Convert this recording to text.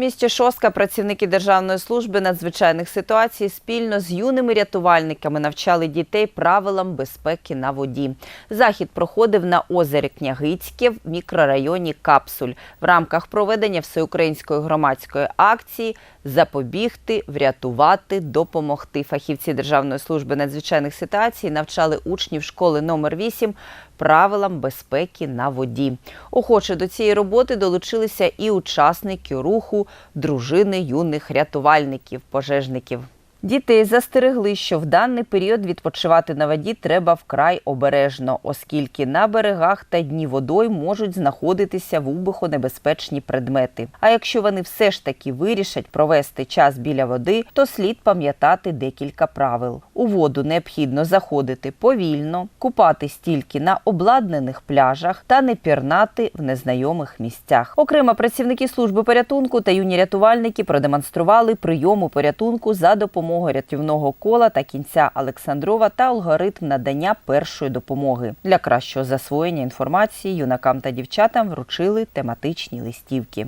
місті Шостка працівники Державної служби надзвичайних ситуацій спільно з юними рятувальниками навчали дітей правилам безпеки на воді. Захід проходив на озері Княгицьке в мікрорайоні Капсуль в рамках проведення всеукраїнської громадської акції Запобігти, врятувати, допомогти. Фахівці Державної служби надзвичайних ситуацій навчали учнів школи номер 8 правилам безпеки на воді. Охоче до цієї роботи долучилися і учасники руху дружини юних рятувальників, пожежників. Дітей застерегли, що в даний період відпочивати на воді треба вкрай обережно, оскільки на берегах та дні водой можуть знаходитися вибухонебезпечні предмети. А якщо вони все ж таки вирішать провести час біля води, то слід пам'ятати декілька правил. У воду необхідно заходити повільно, купатись тільки на обладнаних пляжах та не пірнати в незнайомих місцях. Окремо працівники служби порятунку та юні рятувальники продемонстрували прийому порятунку за допомогою рятівного кола та кінця Олександрова та алгоритм надання першої допомоги. Для кращого засвоєння інформації юнакам та дівчатам вручили тематичні листівки.